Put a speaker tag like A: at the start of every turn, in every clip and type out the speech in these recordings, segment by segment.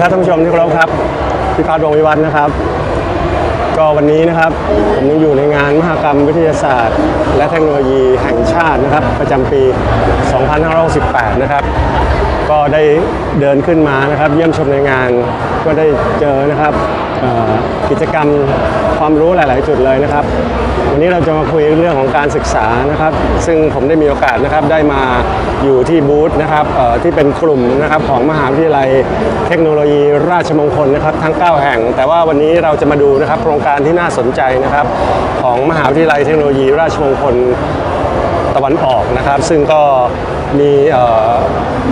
A: ครับท่านผู้ชมที่เคารพครับพิพัฒน์วงวิวัฒน์นะครับ ก็วันนี้นะครับผมยังอยู่ในงานมหกรรมวิทยาศาสตร์ และเทคโนโลยีแห่งชาตินะครับ ประจำปี 2568 นะครับ ก็ได้เดินขึ้นมานะครับ เยี่ยมชมในงาน ก็ได้เจอนะครับกิจกรรมความรู้หลาย ๆ จุดเลยนะครับ วันนี้เราจะมาคุยเรื่องของการศึกษานะครับ ซึ่งผมได้มีโอกาสนะครับได้มาอยู่ที่บูธนะครับที่เป็นกลุ่มนะครับของมหาวิทยาลัยเทคโนโลยีราชมงคลนะครับทั้ง 9 แห่ง แต่ว่าวันนี้เราจะมาดูนะครับโครงการที่น่าสนใจนะครับของมหาวิทยาลัยเทคโนโลยีราชมงคลตะวันออกนะครับ ซึ่งก็ มี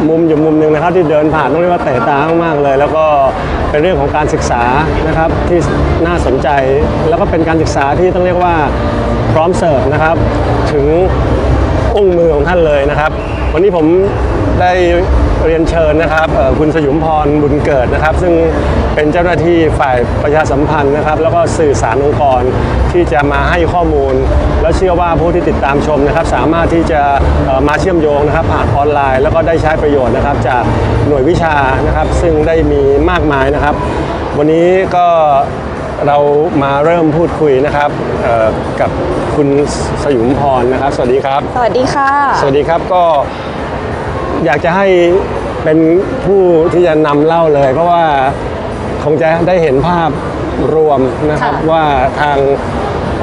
A: มุมอยู่มุมหนึ่งนะครับที่เดินผ่านต้องเรียกว่าเตะตามากๆเลย แล้วก็เป็นเรื่องของการศึกษานะครับที่น่าสนใจ แล้วก็เป็นการศึกษาที่ต้องเรียกว่าพร้อมเสิร์ฟนะครับ ถึงอุ้งมือของท่านเลยนะครับ วันนี้ผมได้ เรียนเชิญนะครับเอ่อคุณสยุมพรบุญเกิดนะครับ ซึ่งเป็นเจ้าหน้าที่ฝ่ายประชาสัมพันธ์นะครับ แล้วก็สื่อสารองค์กรที่จะมาให้ข้อมูล แล้วเชื่อว่าผู้ที่ติดตามชมนะครับ สามารถที่จะเอ่อมาเชื่อมโยงนะครับผ่านออนไลน์ แล้วก็ได้ใช้ประโยชน์นะครับ จากหน่วยวิชานะครับ ซึ่งได้มีมากมายนะครับ วันนี้ก็เรามาเริ่มพูดคุยนะครับเอ่อกับคุณสยุมพรนะครับ สวัสดีครับ
B: สวัสดีค่ะ
A: สวัสดีครับก็ อยากจะให้เป็นผู้ที่จะนำเล่าเลย เพราะว่าคงจะได้เห็นภาพรวมนะครับ
B: ค่ะ
A: ว่าทาง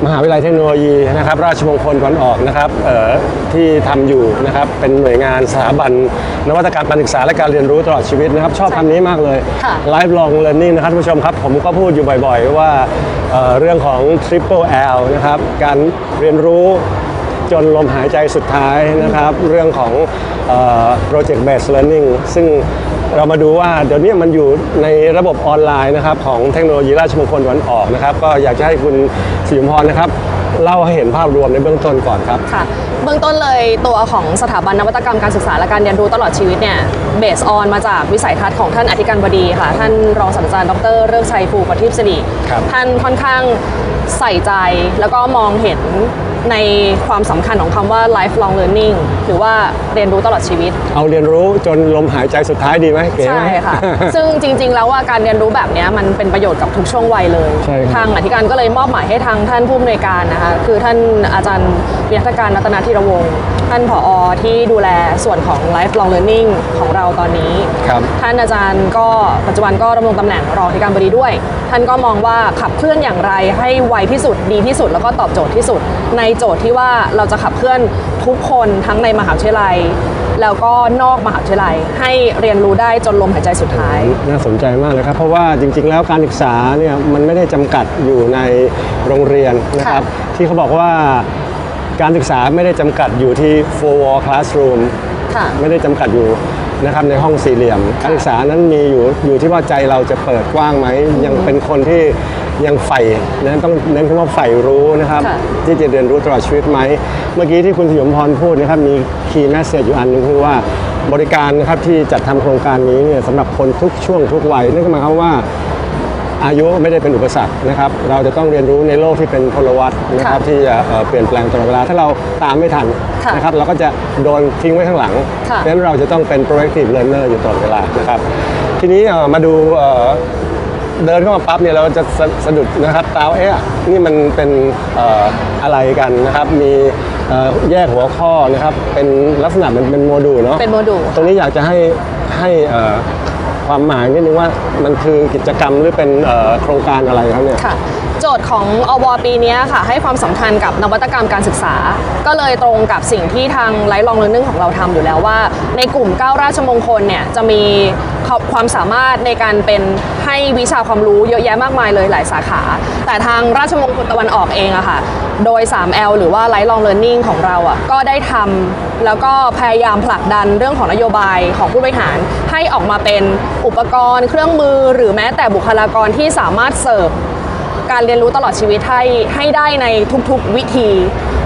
A: มหาวิทยาลัยเทคโนโลยีนะครับ ราชมงคลตะวันออกนะครับเอ่อที่ทำอยู่นะครับเป็นหน่วยงานสถาบัน นวัตกรรมการศึกษาและการเรียนรู้ตลอดชีวิตนะครับ ชอบคำนี้มากเลย
B: ค่ะ
A: lifelong learning นะครับท่านผู้ชมครับ ผมก็พูดอยู่บ่อยๆ ว่าเอ่อเรื่องของ triple L นะครับ การเรียนรู้ จนลมหายใจสุดท้ายนะครับ เรื่องของเอ่อ project based learning ซึ่งเรามาดูว่าเดี๋ยวนี้มันอยู่ในระบบออนไลน์นะครับของเทคโนโลยีราชมงคลตะวันออกนะครับ ก็อยากจะให้คุณสิริมพรนะครับเล่าให้เห็นภาพรวมในเบื้องต้นก่อนครับ
B: ค่ะเบื้องต้นเลยตัวของสถาบันนวัตกรรมการศึกษาและการเรียนรู้ตลอดชีวิตเนี่ยเบสออนมาจากวิสัยทัศน์ของท่านอธิการบดีค่ะ ท่านรองศาสตราจารย์ดรเริกชัยภูประทีปสิริ
A: ครับ
B: ท่านค่อนข้างใส่ใจแล้วก็มองเห็น ในความสำคัญของคำว่า lifelong learning หรือว่าเรียนรู้ตลอดชีวิต
A: เอาเรียนรู้จนลมหายใจสุดท้ายดีไหมเก๋ไหม
B: ใช่ค่ะ ซึ่งจริง ๆ แล้วว่าการเรียนรู้แบบเนี้ยมันเป็นประโยชน์กับทุกช่วงวัยเลย
A: ใช่ครับ
B: ทางอธิการก็เลยมอบหมายให้ทางท่านผู้อำนวยการนะคะ คือท่านอาจารย์วิทยาการรัตนาธีรวงศ์ท่านผอที่ดูแลส่วนของ lifelong learning ของเราตอนนี้
A: ครับ
B: ท่านอาจารย์ก็ปัจจุบันก็ดำรงตำแหน่งรองอธิการบดีด้วย ท่านก็มองว่าขับเคลื่อนอย่างไรให้ไวที่สุดดีที่สุด แล้วก็ตอบโจทย์ที่สุด ในโจทย์ที่ว่าเราจะขับเคลื่อนทุกคนทั้งในมหาวิทยาลัย แล้วก็นอกมหาวิทยาลัย ให้เรียนรู้ได้จนลมหายใจสุดท้าย
A: น่าสนใจมากเลยครับ เพราะว่าจริง ๆ แล้วการศึกษาเนี่ยมันไม่ได้จำกัดอยู่ในโรงเรียนนะครับ ที่เขาบอกว่า การศึกษาไม่ได้จำกัดอยู่ที่ four wall classroom
B: ค่ะ
A: ไม่ได้จำกัดอยู่นะครับในห้องสี่เหลี่ยม การศึกษานั้นมีอยู่อยู่ที่ว่าใจเราจะเปิดกว้างไหมยังเป็นคนที่ยังใฝ่นะต้องเน้นคำว่าใฝ่รู้นะครับ
B: ค่ะ
A: ที่จะเรียนรู้ตลอดชีวิตไหม เมื่อกี้ที่คุณสยมพรพูดนะครับมีคีย์แมสเซจอยู่อันหนึงคือว่าบริการนะครับที่จัดทำโครงการนี้เนี่ยสำหรับคนทุกช่วงทุกวัยนั่นก็หมายความว่า อายุไม่ได้เป็นอุปสรรคนะครับ เราจะต้องเรียนรู้ในโลกที่เป็นพลวัตนะครับ
B: ค่ะ
A: ที่จะเอ่อเปลี่ยนแปลงตลอดเวลา ถ้าเราตามไม่ทัน
B: ค่ะ
A: นะครับเราก็จะโดนทิ้งไว้ข้างหลัง
B: ค่ะ
A: ดังนั้นเราจะต้องเป็น proactive learner อยู่ตลอดเวลานะครับ ทีนี้เอ่อมาดูเอ่อเดินเข้ามาปั๊บเนี่ยเราจะสะสะดุดนะครับตาว่าเอ๊ะนี่มันเป็นเอ่ออะไรกันนะครับมีเอ่อแยกหัวข้อนะครับเป็นลักษณะมันเป็นโมดูลเนาะ
B: เป็นโมดูล
A: ตรงนี้อยากจะให้ให้เอ่อ ความหมายนิดนึงว่ามันคือกิจกรรมหรือเป็นโครงการอะไรครับเนี่ย
B: จทย์ของอวปีนี้ค่ะ ให้ความสำคัญกับนวัตกรรมการศึกษา ก็เลยตรงกับสิ่งที่ทางไลฟ์ลองเรียนรู้ของเราทำอยู่แล้วว่า ในกลุ่ม 9 ราชมงคลเนี่ยจะมีความสามารถในการเป็นให้วิชาความรู้เยอะแยะมากมายเลยหลายสาขา แต่ทางราชมงคลตะวันออกเองอะค่ะ โดย 3L หรือว่า Light Long Learning ของเราอะก็ได้ทำแล้วก็พยายามผลักดันเรื่องของนโยบายของผู้บริหาร ให้ออกมาเป็นอุปกรณ์ เครื่องมือ หรือแม้แต่บุคลากรที่สามารถเสิร์ฟ การเรียนรู้ตลอดชีวิตให้ให้ได้ในทุกๆวิธี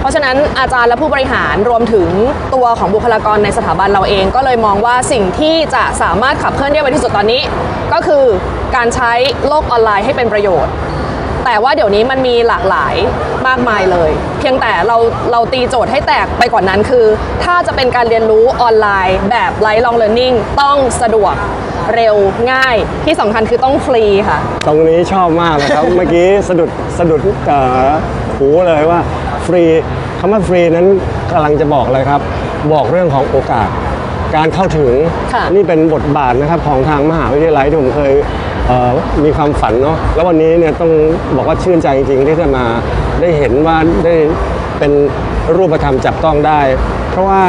B: เพราะฉะนั้นอาจารย์และผู้บริหารรวมถึงตัวของบุคลากรในสถาบันเราเอง ก็เลยมองว่าสิ่งที่จะสามารถขับเคลื่อนได้ไวที่สุดตอนนี้ ก็คือการใช้โลกออนไลน์ให้เป็นประโยชน์ แต่ว่าเดี๋ยวนี้มันมีหลากหลายมากมายเลย เพียงแต่เราเราตีโจทย์ให้แตกไปกว่านั้นคือ ถ้าจะเป็นการเรียนรู้ออนไลน์ แบบ lifelong learning ต้องสะดวกเร็วง่ายที่สำคัญคือต้องฟรีค่ะ
A: ตรงนี้ชอบมากนะครับ เมื่อกี้สะดุดสะดุดเอ่อหูเลยว่าฟรีคำว่าฟรีนั้นกำลังจะบอกเลยครับ บอกเรื่องของโอกาส การเข้าถึง
B: ค่ะ
A: นี่เป็นบทบาทนะครับของทางมหาวิทยาลัยที่ผมเคยเอ่อ มีความฝันเนาะแล้ววันนี้เนี่ยต้องบอกว่าชื่นใจจริงๆที่จะมาได้เห็นว่าได้เป็นรูปธรรมจับต้องได้ เพราะว่า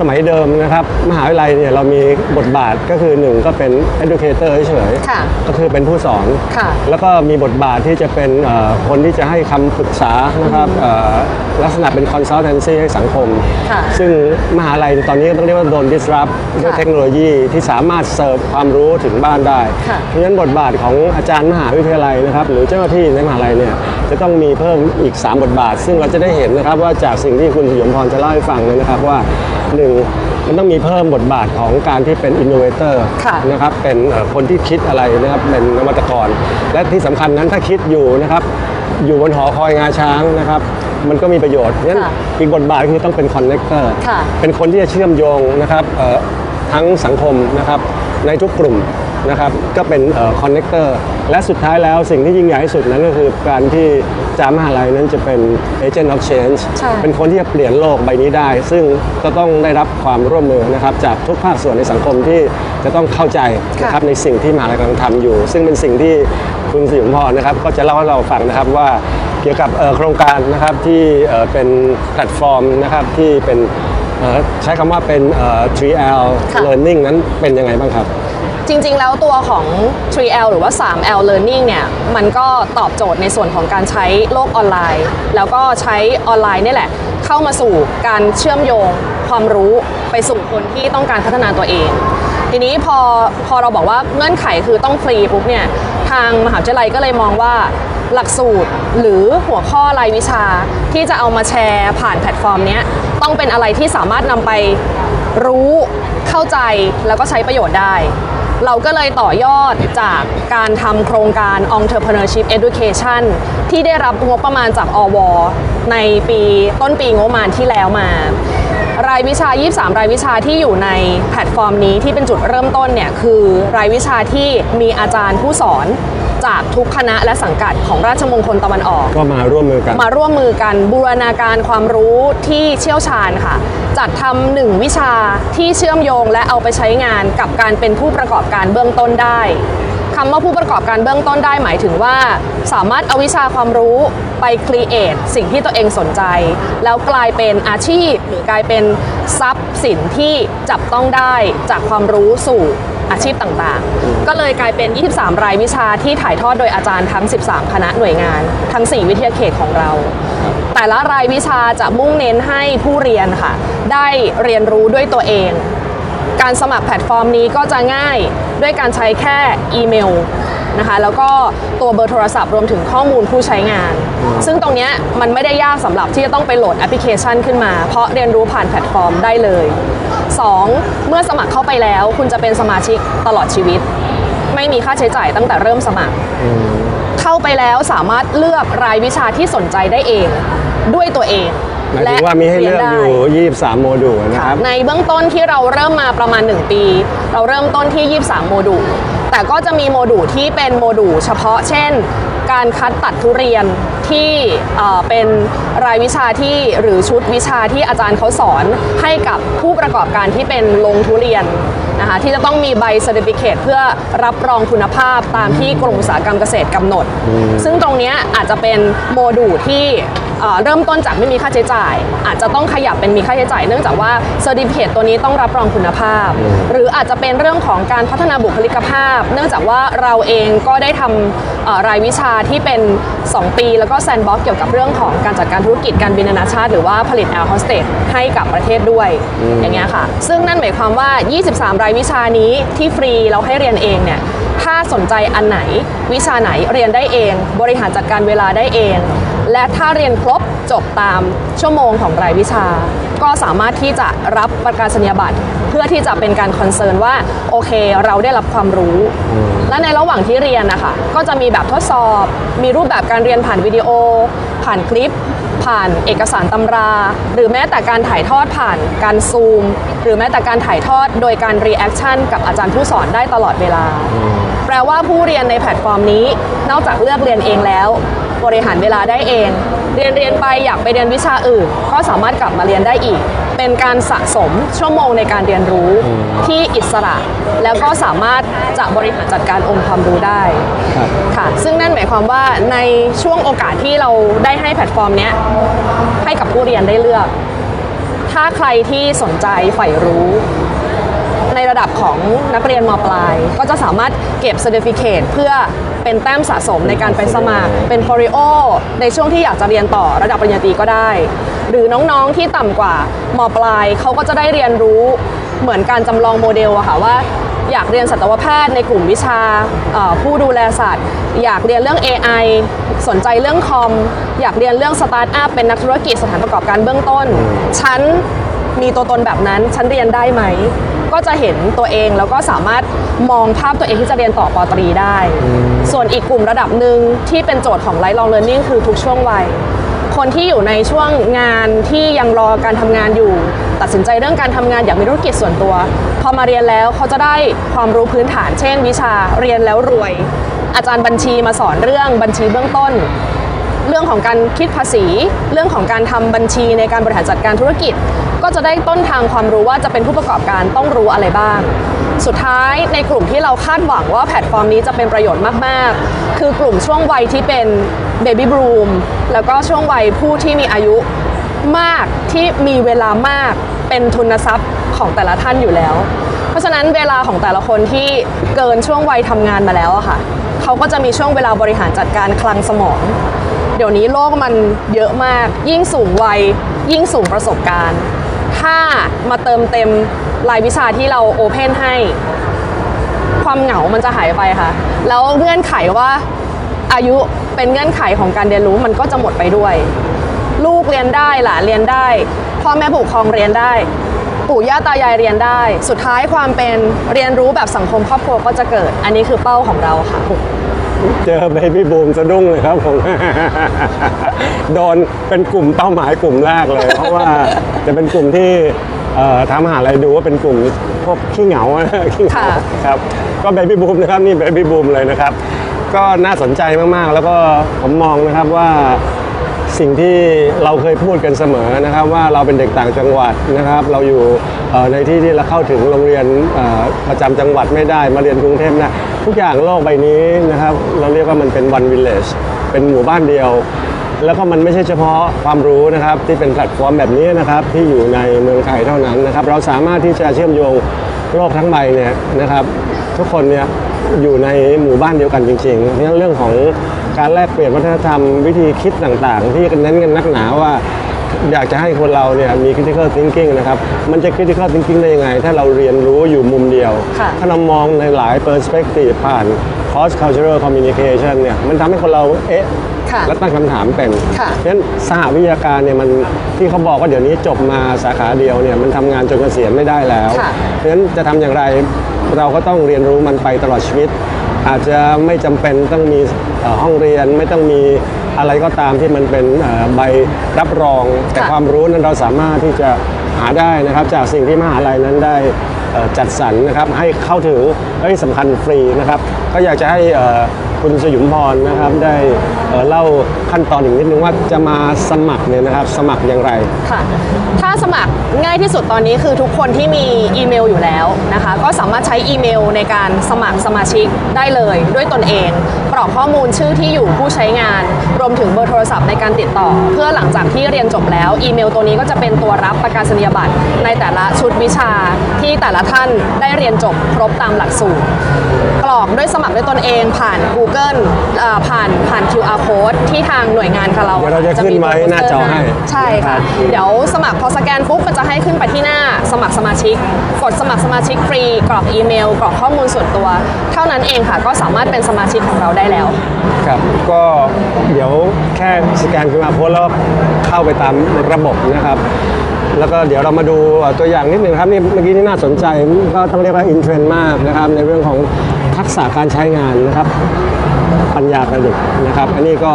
A: สมัยเดิมนะครับ มหาวิทยาลัยเนี่ยเรามีบทบาทก็คือหนึ่งก็เป็น educator เฉยๆ
B: ค่ะ
A: ก็คือเป็นผู้สอน
B: ค่ะ
A: แล้วก็มีบทบาทที่จะเป็นเอ่อคนที่จะให้คำปรึกษานะครับเอ่อลักษณะเป็น consultancy ให้สังคม
B: ค่ะ
A: ซึ่งมหาลัยตอนนี้ต้องเรียกว่าโดน disrupt ด้วย
B: ค่ะ
A: เทคโนโลยีที่สามารถเสิร์ฟความรู้ถึงบ้านได้
B: ค่ะ
A: เพราะฉะนั้นบทบาทของอาจารย์มหาวิทยาลัยนะครับหรือเจ้าหน้าที่ในมหาลัยเนี่ยจะต้องมีเพิ่มอีก 3 บทบาท ซึ่งเราจะได้เห็นนะครับว่าจากสิ่งที่คุณสยมพรจะเล่าให้ฟังเนี่ยนะครับว่าหนึ่งมันต้องมีเพิ่มบทบาทของการที่เป็น innovator
B: ค่ะ
A: นะครับเป็นเอ่อคนที่คิดอะไรนะครับเป็นนวัตกร และที่สำคัญนั้นถ้าคิดอยู่นะครับอยู่บนหอคอยงาช้างนะครับมันก็มีประโยชน์เพราะฉะนั้น
B: ค่ะ
A: อีกบทบาทคือต้องเป็นคอนเนคเตอร์
B: ค่ะ
A: เป็นคนที่จะเชื่อมโยงนะครับเอ่อทั้งสังคมนะครับในทุกกลุ่มนะครับก็เป็นคอนเนคเตอร์และสุดท้ายแล้วสิ่งที่ยิ่งใหญ่ที่สุดนั้นก็คือการที่ จามหาลัยนั้นจะเป็น agent of change
B: ใช่
A: เป็นคนที่จะเปลี่ยนโลกใบนี้ได้ ซึ่งก็ต้องได้รับความร่วมมือนะครับจากทุกภาคส่วนในสังคมที่จะต้องเข้าใจนะครับในสิ่งที่มหาลัยกำลังทำอยู่ ซึ่งเป็นสิ่งที่คุณสิมพรนะครับก็จะเล่าให้เราฟังนะครับว่าเกี่ยวกับเอ่อโครงการนะครับที่เอ่อเป็นแพลตฟอร์มนะครับที่เป็นเอ่อใช้คำว่าเป็นเอ่อ 3L
B: ค่ะ
A: Learning นั้นเป็นยังไงบ้างครับ
B: จริงๆ แล้วตัวของ 3L หรือว่า 3L Learning เนี่ย มันก็ตอบโจทย์ในส่วนของการใช้โลกออนไลน์ แล้วก็ใช้ออนไลน์นี่แหละ เข้ามาสู่การเชื่อมโยงความรู้ไปสู่คนที่ต้องการพัฒนาตัวเอง ทีนี้พอพอเราบอกว่าเงื่อนไขคือต้องฟรีปุ๊บเนี่ย ทางมหาวิทยาลัยก็เลยมองว่าหลักสูตรหรือหัวข้อรายวิชาที่จะเอามาแชร์ผ่านแพลตฟอร์มเนี้ยต้องเป็นอะไรที่สามารถนำไปรู้เข้าใจแล้วก็ใช้ประโยชน์ได้ เราก็เลยต่อยอดจากการทำโครงการ Entrepreneurship Education ที่ได้รับงบประมาณจากอว ในปีต้นปีงบประมาณที่แล้วมา รายวิชา 23 รายวิชาที่อยู่ในแพลตฟอร์มนี้ที่เป็นจุดเริ่มต้นเนี่ยคือรายวิชาที่มีอาจารย์ผู้สอนจากทุกคณะและสังกัดของราชมงคลตะวันออก
A: ก็มาร่วมมือกัน
B: มาร่วมมือกันบูรณาการความรู้ที่เชี่ยวชาญค่ะ จัดทำหนึ่งวิชาที่เชื่อมโยงและเอาไปใช้งานกับการเป็นผู้ประกอบการเบื้องต้นได้คำว่าผู้ประกอบการเบื้องต้นได้หมายถึงว่า สามารถเอาวิชาความรู้ไปครีเอทสิ่งที่ตัวเองสนใจ แล้วกลายเป็นอาชีพ หรือกลายเป็นทรัพย์สินที่จับต้องได้จากความรู้สู่อาชีพต่างๆ ก็เลยกลายเป็น 23 รายวิชาที่ถ่ายทอดโดยอาจารย์ทั้ง 13 คณะหน่วยงาน ทั้ง 4 วิทยาเขตของเรา แต่ละรายวิชาจะมุ่งเน้นให้ผู้เรียนค่ะ ได้เรียนรู้ด้วยตัวเอง การสมัครแพลตฟอร์มนี้ก็จะง่ายด้วยการใช้แค่อีเมลนะคะแล้วก็ตัวเบอร์โทรศัพท์รวมถึงข้อมูลผู้ใช้งาน ซึ่งตรงเนี้ยมันไม่ได้ยากสำหรับที่จะต้องไปโหลดแอปพลิเคชันขึ้นมา เพราะเรียนรู้ผ่านแพลตฟอร์มได้เลย 2. เมื่อสมัครเข้าไปแล้วคุณจะเป็นสมาชิกตลอดชีวิต ไม่มีค่าใช้จ่ายตั้งแต่เริ่มสมัคร เข้าไปแล้วสามารถเลือกรายวิชาที่สนใจได้เองด้วยตัวเอง
A: หมายถึงว่ามีให้เลือกอยู่ 23 โมดูลนะครับ
B: ในเบื้องต้นที่เราเริ่มมาประมาณ 1 ปี เราเริ่มต้นที่ 23 โมดูล แต่ก็จะมีโมดูลที่เป็นโมดูลเฉพาะ เช่น การคัดตัดทุเรียนที่เอ่อเป็นรายวิชาที่หรือชุดวิชาที่อาจารย์เขาสอนให้กับผู้ประกอบการที่เป็นลงทุเรียน นะคะที่จะต้องมีใบเซอร์ติฟิเคเพื่อรับรองคุณภาพตามที่กรมอุตสาหกรรมเกษตรกำหนด ซึ่งตรงเนี้ยอาจจะเป็นโมดูลที่ เอ่อเริ่มต้นจากไม่มีค่าใช้จ่าย อาจจะต้องขยับเป็นมีค่าใช้จ่าย เนื่องจากว่าเซอร์ติฟิเคตตัวนี้ต้องรับรองคุณภาพ หรืออาจจะเป็นเรื่องของการพัฒนาบุคลิกภาพ เนื่องจากว่าเราเองก็ได้ทำเอ่อรายวิชาที่เป็น 2 ปี แล้วก็แซนบ็อกเกี่ยวกับเรื่องของการจัดการธุรกิจการบินนานาชาติ หรือว่าผลิตแอร์โฮสเตสให้กับประเทศด้วยอย่างเงี้ยค่ะ ซึ่งนั่นหมายความว่า 23 รายวิชานี้ที่ฟรีเราให้เรียนเองเนี่ย ถ้าสนใจอันไหน วิชาไหนเรียนได้เอง บริหารจัดการเวลาได้เอง และถ้าเรียนครบจบตามชั่วโมงของรายวิชา ก็สามารถที่จะรับประกาศนียบัตร พื่อที่จะเป็นการคอนเซิร์นว่าโอเคเราได้รับความรู้ และในระหว่างที่เรียนนะคะก็จะมีแบบทดสอบ มีรูปแบบการเรียนผ่านวิดีโอ ผ่านคลิป ผ่านเอกสารตำรา หรือแม้แต่การถ่ายทอดผ่านการซูม หรือแม้แต่การถ่ายทอดโดยการรีแอคชั่นกับอาจารย์ผู้สอนได้ตลอดเวลา แปลว่าผู้เรียนในแพลตฟอร์มนี้ นอกจากเลือกเรียนเองแล้ว บริหารเวลาได้เอง เรียนเรียนไปอยากไปเรียนวิชาอื่น ก็สามารถกลับมาเรียนได้อีก เป็นการสะสมชั่วโมงในการเรียนรู้ที่อิสระ แล้วก็สามารถจะบริหารจัดการองค์ความรู้ได้
A: ครับ
B: ค่ะ ซึ่งนั่นหมายความว่าในช่วงโอกาสที่เราได้ให้แพลตฟอร์มเนี้ยให้กับผู้เรียนได้เลือก ถ้าใครที่สนใจใฝ่รู้ ในระดับของนักเรียนมปลาย ก็จะสามารถเก็บ Certificate เพื่อเป็นแต้มสะสมในการไปสมัคร เป็น f o r i o ในช่วงที่อยากจะเรียนต่อระดับปริญญาตรีก็ได้ หรือน้องๆที่ต่ำกว่ามปลายเขาก็จะได้เรียนรู้เหมือนการจำลองโมเดลอะค่ะว่าอยากเรียนสัตวแพทย์ในกลุ่มวิชาผู้ดูแลสัตว์ อยากเรียนเรื่อง AI สนใจเรื่องคอม อยากเรียนเรื่องสตาร์ทอัพเป็นนักธุรกิจสถานประกอบการเบื้องต้น ฉันมีตัวตนแบบนั้น ฉันเรียนได้ไหม ก็จะเห็นตัวเองแล้วก็สามารถมองภาพตัวเองที่จะเรียนต่อปอตรีได้ ส่วนอีกกลุ่มระดับหนึ่งที่เป็นโจทย์ของ Lifelong Learning คือทุกช่วงวัย คนที่อยู่ในช่วงงานที่ยังรอการทำงานอยู่ ตัดสินใจเรื่องการทำงานอยากมีธุรกิจส่วนตัว พอมาเรียนแล้วเขาจะได้ความรู้พื้นฐาน เช่น วิชาเรียนแล้วรวย อาจารย์บัญชีมาสอนเรื่องบัญชีเบื้องต้น เรื่องของการคิดภาษี เรื่องของการทำบัญชีในการบริหารจัดการธุรกิจ ก็จะได้ต้นทางความรู้ว่าจะเป็นผู้ประกอบการต้องรู้อะไรบ้างสุดท้ายในกลุ่มที่เราคาดหวังว่าแพลตฟอร์มนี้จะเป็นประโยชน์มาก ๆ คือกลุ่มช่วงวัยที่เป็น เบบี้บ o ูมแล้วก็ช่วงวัยผู้ที่มีอายุมากที่มีเวลามากเป็นทุนทรัพย์ของแต่ละท่านอยู่แล้ว เพราะฉะนั้นเวลาของแต่ละคนที่เกินช่วงวัยทำงานมาแล้วอะค่ะเขาก็จะมีช่วงเวลาบริหารจัดการคลังสมอง เดี๋ยวนี้โลกมันเยอะมาก ยิ่งสูงวัย ยิ่งสูงประสบการณ์ ถ้ามาเติมเต็มรายวิชาที่เราโอเพนให้ ความเหงามันจะหายไปค่ะ แล้วเงื่อนไขว่าอายุ เป็นเงื่อนไขของการเรียนรู้มันก็จะหมดไปด้วย ลูกเรียนได้หลานเรียนได้พ่อแม่ผู้ปกครองเรียนได้ ปู่ย่าตายายเรียนได้ สุดท้ายความเป็นเรียนรู้แบบสังคมครอบครัวก็จะเกิด อันนี้คือเป้าของเราค่ะ
A: เจอเบบี้บูมสะดุ้งเลยครับผม โดนเป็นกลุ่มเป้าหมายกลุ่มแรกเลย เพราะว่าจะเป็นกลุ่มที่เอ่อทางมหาลัยดูว่าเป็นกลุ่มพวกขี้เหงาขี้เหงา
B: ค่ะ
A: ครับ ก็เบบี้บูมนะครับนี่เบบี้บูมเลยนะครับ ก็น่าสนใจมากๆ แล้วก็ผมมองนะครับว่าสิ่งที่เราเคยพูดกันเสมอนะครับ ว่าเราเป็นเด็กต่างจังหวัดนะครับ เราอยู่ในที่ที่เราเข้าถึงโรงเรียนประจำจังหวัดไม่ได้มาเรียนกรุงเทพนะทุกอย่างโลกใบนี้นะครับ เราเรียกว่ามันเป็น one village เป็นหมู่บ้านเดียว แล้วก็มันไม่ใช่เฉพาะความรู้นะครับ ที่เป็นแพลตฟอร์มแบบนี้นะครับ ที่อยู่ในเมืองไทยเท่านั้นนะครับ เราสามารถที่จะเชื่อมโยงโลกทั้งใบเนี่ยนะครับ ทุกคนเนี่ยอยู่ในหมู่บ้านเดียวกันจริงๆเพราะฉะนั้นเรื่องของการแลกเปลี่ยนวัฒนธรรมวิธีคิดต่างๆ ที่เน้นกันนักหนาว่า อยากจะให้คนเราเนี่ยมี critical thinking นะครับ มันจะ critical thinking ได้ยังไง ถ้าเราเรียนรู้อยู่มุมเดียว
B: ค่ะ
A: ถ้าเรามองในหลาย perspective ผ่าน cross cultural communication เนี่ยมันทำให้คนเราเอ๊ะ
B: ค่ะ
A: และตั้งคำถามเป็น
B: ค่ะ
A: เพราะฉะนั้นสหวิทยาการเนี่ยมันที่เขาบอกว่าเดี๋ยวนี้จบมาสาขาเดียวเนี่ยมันทำงานจนเกษียณไม่ได้แล้ว
B: ค่ะ
A: เพราะฉะนั้นจะทำอย่างไร เราก็ต้องเรียนรู้มันไปตลอดชีวิต อาจจะไม่จำเป็นต้องมีห้องเรียนไม่ต้องมีอะไรก็ตามที่มันเป็นใบรับรอง แต่
B: ค
A: วามรู้นั้นเราสามารถที่จะหาได้นะครับ จากสิ่งที่มหาลัยนั้นได้จัดสรรนะครับให้เข้าถึงและที่สำคัญฟรีนะครับ ก็อยากจะให้คุณสยุมพรนะครับได้ เออเล่าขั้นตอนอีกนิดนึงว่าจะมาสมัครเนี่ยนะครับ สมัครอย่างไร
B: ค่ะ ถ้าสมัครง่ายที่สุดตอนนี้คือทุกคนที่มีอีเมลอยู่แล้วนะคะ ก็สามารถใช้อีเมลในการสมัครสมาชิกได้เลยด้วยตนเอง กรอกข้อมูลชื่อที่อยู่ผู้ใช้งาน รวมถึงเบอร์โทรศัพท์ในการติดต่อ เพื่อหลังจากที่เรียนจบแล้ว อีเมลตัวนี้ก็จะเป็นตัวรับประกาศนียบัตรในแต่ละชุดวิชาที่แต่ละท่านได้เรียนจบครบตามหลักสูตร กรอกด้วยสมัครด้วยตนเองผ่าน Google เอ่อผ่านผ่าน QR code ที่ทางหน่วยงานของเรา
A: เดี๋ยวเราจะขึ้นไว้หน้าจอให้
B: ใช่ค่ะ เดี๋ยวสมัครพอสแกนปุ๊บมันจะให้ขึ้นไปที่หน้าสมัครสมาชิก กดสมัครสมาชิกฟรี กรอกอีเมล กรอกข้อมูลส่วนตัว เท่านั้นเองค่ะ ก็สามารถเป็นสมาชิกของเราได้แล้ว
A: ครับก็เดี๋ยวแค่สแกนขึ้นมาโพสต์แล้วเข้าไปตามระบบนะครับ แล้วก็เดี๋ยวเรามาดูตัวอย่างนิดหนึ่งครับนี่เมื่อกี้นี่น่าสนใจก็ต้องเรียกว่าอินเทรนด์มากนะครับในเรื่องของ ทักษะการใช้งานนะครับ ปัญญาประดิษฐ์นะครับ อันนี้ก็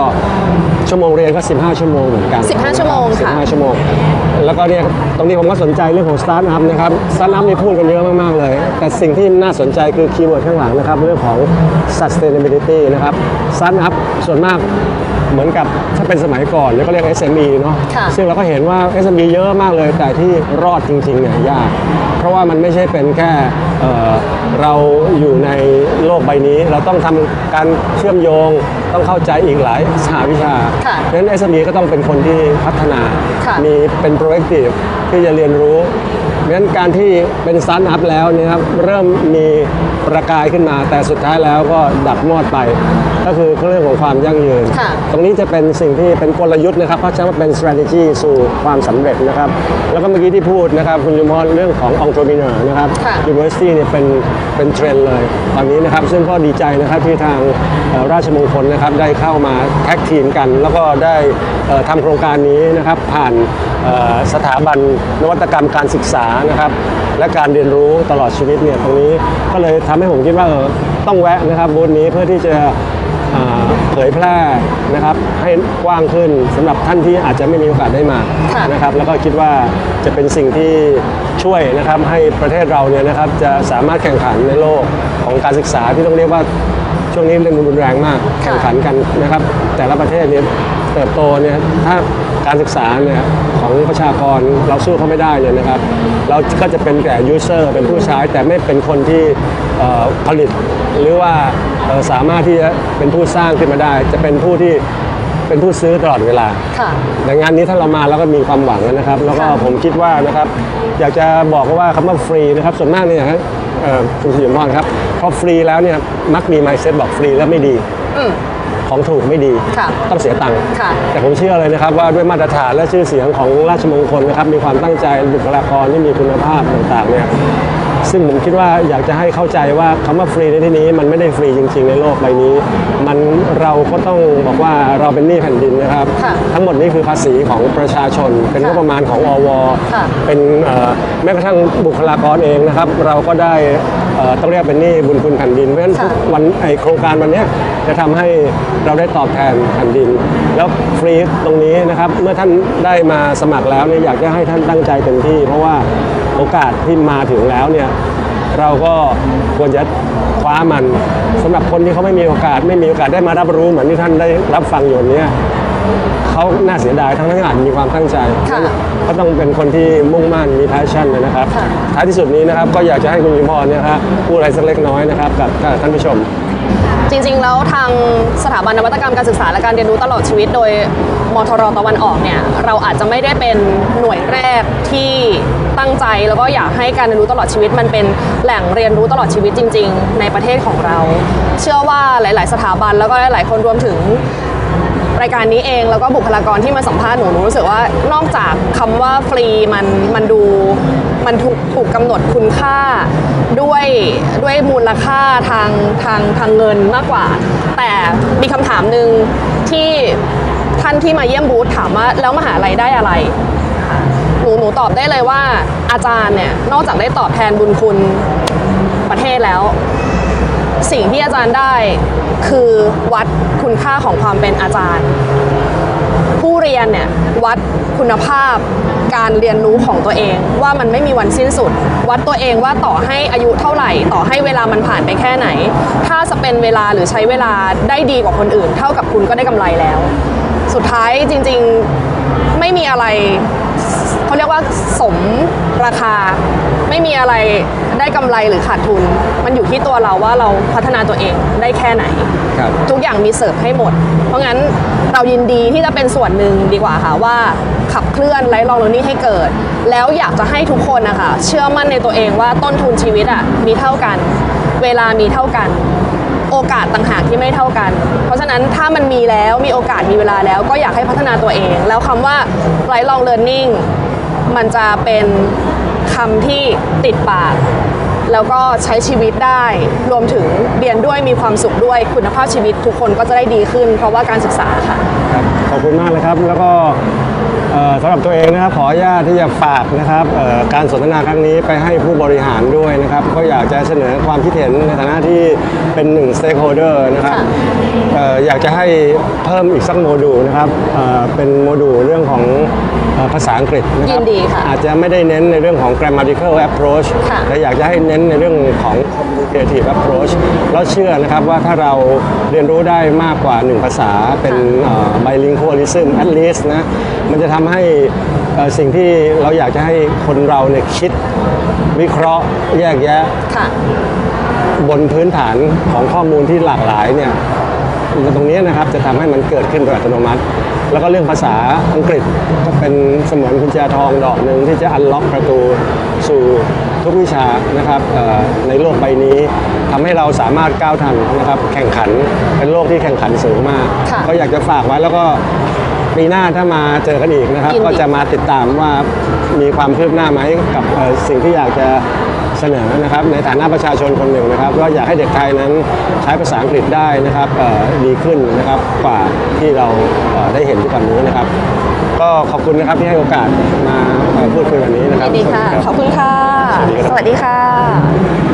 A: ชั่วโมงเรียนก็ 15 ชั่วโมงเหมือนกัน
B: 15ชั่วโมงค่ะ
A: 15 ชั่วโมง แล้วก็เนี่ยตรงนี้ผมก็สนใจเรื่องของสตาร์ทอัพนะครับ สตาร์ทอัพนี่พูดกันเยอะมาก ๆ เลย แต่สิ่งที่น่าสนใจคือคีย์เวิร์ดข้างหลังนะครับ เรื่องของ sustainability นะครับ สตาร์ทอัพส่วนมากเหมือนกับถ้าเป็นสมัยก่อนเนี่ยก็เรียก SME เนาะ
B: ค่ะ
A: ซึ่งเราก็เห็นว่า SME เยอะมากเลย แต่ที่รอดจริงๆเนี่ยยาก เพราะว่ามันไม่ใช่เป็นแค่เอ่อเราอยู่ในโลกใบนี้ เราต้องทำการเชื่อมโยง ต้องเข้าใจอีกหลายสาวิชา
B: ค่ะ
A: เพราะฉะนั้น SME ก็ต้องเป็นคนที่พัฒนา
B: ค่ะ
A: มีเป็น proactive ที่จะเรียนรู้ เพราะฉะนั้นการที่เป็นสตาร์ทอัพแล้วเนยครับเริ่มมีประกายขึ้นมา แต่สุดท้ายแล้วก็ดับมอดไป ก็คือเรื่องของความยั่งยืน
B: ค่ะ
A: ตรงนี้จะเป็นสิ่งที่เป็นกลยุทธ์นะครับเขาใช้ว่าเป็น strategy สู่ความสำเร็จนะครับ แล้วก็เมื่อกี้ที่พูดนะครับคุณยูมอนเรื่องของ entrepreneur นะครับ
B: ค่ะ
A: university เนี่ยเป็นเป็นเทรนด์เลยตอนนี้นะครับซึ่งก็ดีใจนะครับที่ทางเอ่อราชมงคลนะครับได้เข้ามาแท็กทีมกัน แล้วก็ได้เอ่อทำโครงการนี้นะครับผ่านเอ่อสถาบันนวัตกรรมการศึกษานะครับ และการเรียนรู้ตลอดชีวิตเนี่ยตรงนี้ก็เลยทำให้ผมคิดว่าเออต้องแวะนะครับบูธนี้เพื่อที่จะอ่าเผยแพร่นะครับให้กว้างขึ้นสำหรับท่านที่อาจจะไม่มีโอกาสได้มา
B: ค่ะ
A: นะครับแล้วก็คิดว่าจะเป็นสิ่งที่ช่วยนะครับให้ประเทศเราเนี่ยนะครับจะสามารถแข่งขันในโลกของการศึกษาที่ต้องเรียกว่าช่วงนี้เรื่องรุนแรงมาก
B: ค่ะ
A: แข่งขันกันนะครับ แต่ละประเทศเนี่ยเติบโตเนี่ยถ้าการศึกษาเนี่ย ของประชากรเราสู้เขาไม่ได้เนี่ยนะครับ เราก็จะเป็นแต่ยูเซอร์เป็นผู้ใช้แต่ไม่เป็นคนที่เอ่อผลิต หรือว่าเอ่อสามารถที่จะเป็นผู้สร้างขึ้นมาได้ จะเป็นผู้ที่เป็นผู้ซื้อตลอดเวลา
B: ค่ะ
A: แต่งานนี้ถ้าเรามาแล้วก็มีความหวังนะครับ แล้วก็
B: ค่ะ
A: ผมคิดว่านะครับ อยากจะบอกว่าคำว่าฟรีนะครับส่วนมากเนี่ยฮะเอ่อคุณสิริมอนครับพอฟรีแล้วเนี่ยมักมีไมเซ็ตบอกฟรีแล้วไม่ดี
B: อืม
A: ของถูกไม่ดี
B: ค่ะ
A: ต้องเสียตังค์
B: ค่ะ
A: แต่ผมเชื่อเลยนะครับว่าด้วยมาตรฐานและชื่อเสียงของราชมงคลนะครับมีความตั้งใจบุคลากรที่มีคุณภาพต่างๆเนี่ย ซึ่งผมคิดว่าอยากจะให้เข้าใจว่าคำว่าฟรีในที่นี้มันไม่ได้ฟรีจริง ๆ ในโลกใบนี้ มันเราก็ต้องบอกว่าเราเป็นหนี้แผ่นดินนะครับ
B: ค่ะ
A: ทั้งหมดนี้คือภาษีของประชาชน เป็นงบประมาณของอว
B: ค่ะ
A: เป็นเอ่อแม้กระทั่งบุคลากรเองนะครับ เราก็ได้เอ่อต้องเรียกเป็นหนี้บุญคุณแผ่นดิน เพราะฉะนั้นทุก
B: ค่ะ
A: วันไอโครงการวันเนี้ยจะทำให้เราได้ตอบแทนแผ่นดิน แล้วฟรีตรงนี้นะครับ เมื่อท่านได้มาสมัครแล้วเนี่ยอยากจะให้ท่านตั้งใจเต็มที่ เพราะว่า โอกาสที่มาถึงแล้วเนี่ยเราก็ควรจะคว้ามันสำหรับคนที่เขาไม่มีโอกาส ไม่มีโอกาสได้มารับรู้เหมือนที่ท่านได้รับฟังอยู่วันเนี้ยเขาน่าเสียดายทั้งที่อาจมีความตั้งใจ
B: ค่ะ
A: ก็ต้องเป็นคนที่มุ่งมั่นมี passion นะครับ
B: ค่ะ
A: ท้ายที่สุดนี้นะครับก็อยากจะให้คุณยิมพรเนี่ยนะครับพูดอะไรสักเล็กน้อยนะครับกับกับท่านผู้ชม
B: จริงๆแล้วทางสถาบันนวัตกรรมการศึกษาและการเรียนรู้ตลอดชีวิต โดยมทรตะวันออกเนี่ยเราอาจจะไม่ได้เป็นหน่วยแรกที่ ตั้งใจ แล้วก็อยากให้การเรียนรู้ตลอดชีวิต มันเป็นแหล่งเรียนรู้ตลอดชีวิตจริง ๆ ในประเทศของเรา เชื่อว่าหลาย ๆ สถาบันแล้วก็หลาย ๆ คนรวมถึงรายการนี้เองแล้วก็บุคลากรที่มาสัมภาษณ์หนูหนูรู้สึกว่านอกจากคำว่าฟรีมันมันดูมันถูกถูกกำหนดคุณค่าด้วยด้วยมูลค่าทางทางทางเงินมากกว่า แต่มีคำถามหนึ่งที่ท่านที่มาเยี่ยมบูธถามว่าแล้วมหาลัยได้อะไร หนูตอบได้เลยว่า อาจารย์เนี่ยนอกจากได้ตอบแทนบุญคุณประเทศแล้ว สิ่งที่อาจารย์ได้คือวัดคุณค่าของความเป็นอาจารย์ ผู้เรียนเนี่ยวัดคุณภาพการเรียนรู้ของตัวเองว่ามันไม่มีวันสิ้นสุด วัดตัวเองว่าต่อให้อายุเท่าไหร่ ต่อให้เวลามันผ่านไปแค่ไหน ถ้าสเปนเวลาหรือใช้เวลาได้ดีกว่าคนอื่น เท่ากับคุณก็ได้กำไรแล้ว สุดท้ายจริงๆไม่มีอะไร เขาเรียกว่าสมราคา ไม่มีอะไรได้กำไรหรือขาดทุน มันอยู่ที่ตัวเราว่าเราพัฒนาตัวเองได้แค่ไหน
A: ครับ
B: ทุกอย่างมีเสิร์ฟให้หมด เพราะงั้นเรายินดีที่จะเป็นส่วนหนึ่งดีกว่าค่ะว่าขับเคลื่อนไลฟ์ลองเลนี่ให้เกิด แล้วอยากจะให้ทุกคนนะคะเชื่อมั่นในตัวเองว่าต้นทุนชีวิตอะมีเท่ากัน เวลามีเท่ากันโอกาสต่างหากที่ไม่เท่ากัน เพราะฉะนั้นถ้ามันมีแล้วมีโอกาสมีเวลาแล้วก็อยากให้พัฒนาตัวเอง แล้วคำว่า lifelong learning มันจะเป็นคำที่ติดปาก แล้วก็ใช้ชีวิตได้ รวมถึงเรียนด้วยมีความสุขด้วยคุณภาพชีวิตทุกคนก็จะได้ดีขึ้น เพราะว่าการศึกษาค่ะ
A: ขอบคุณมากเลยครับ แล้วก็ สำหรับตัวเองนะครับขออนุญาตที่จะฝากนะครับเอ่อการสนทนาครั้งนี้ไปให้ผู้บริหารด้วยนะครับก็อยากจะเสนอความคิดเห็นในฐานะที่เป็นหนึ่ง stakeholder นะครับ
B: ค่ะ
A: เอ่ออยากจะให้เพิ่มอีกสักโมดูลนะครับเอ่อเป็นโมดูลเรื่องของเอ่อภาษาอังกฤษนะค
B: ยิ
A: รับ
B: นดีค่ะ
A: อาจจะไม่ได้เน้นในเรื่องของ grammatical approach
B: ค่ะ
A: แต่อยากจะให้เน้นในเรื่องของ communicative approach แล้วเชื่อนะครับว่าถ้าเราเรียนรู้ได้มากกว่าหนึ่งภาษาเป็นเอ่อ bilingualism at least นะมันจะทำให้เอ่อสิ่งที่เราอยากจะให้คนเราเนี่ยคิดวิเคราะห์แยกแยะ
B: ค่ะ
A: บนพื้นฐานของข้อมูลที่หลากหลายเนี่ยตรงนี้นะครับจะทำให้มันเกิดขึ้นโดยอัตโนมัติ แล้วก็เรื่องภาษาอังกฤษก็เป็นเสมือนกุญแจทองดอกหนึ่งที่จะอันล็อกประตูสู่ทุกวิชานะครับเอ่อในโลกใบนี้ทำให้เราสามารถก้าวทันนะครับแข่งขันเป็นโลกที่แข่งขันสูงมาก
B: ค่ะ
A: ก็อยากจะฝากไว้แล้วก็ ปีหน้าถ้ามาเจอกันอีกนะครับ
B: ยินดี
A: ก็จะมาติดตามว่ามีความคืบหน้าไหมกับเอ่อสิ่งที่อยากจะเสนอนะครับในฐานะประชาชนคนหนึ่งนะครับก็อยากให้เด็กไทยนั้นใช้ภาษาอังกฤษได้นะครับเอ่อดีขึ้นนะครับกว่าที่เราเอ่อได้เห็นทุกวันนี้นะครับ ก็ขอบคุณนะครับที่ให้โอกาสมาเอ่อพูดคุยวันนี้นะครับ
B: ยินดีค่ะ
A: สวัสรับ
B: ขอบคุณค่ะ
A: สวัสดีครับ
B: สวัสดีค่ะ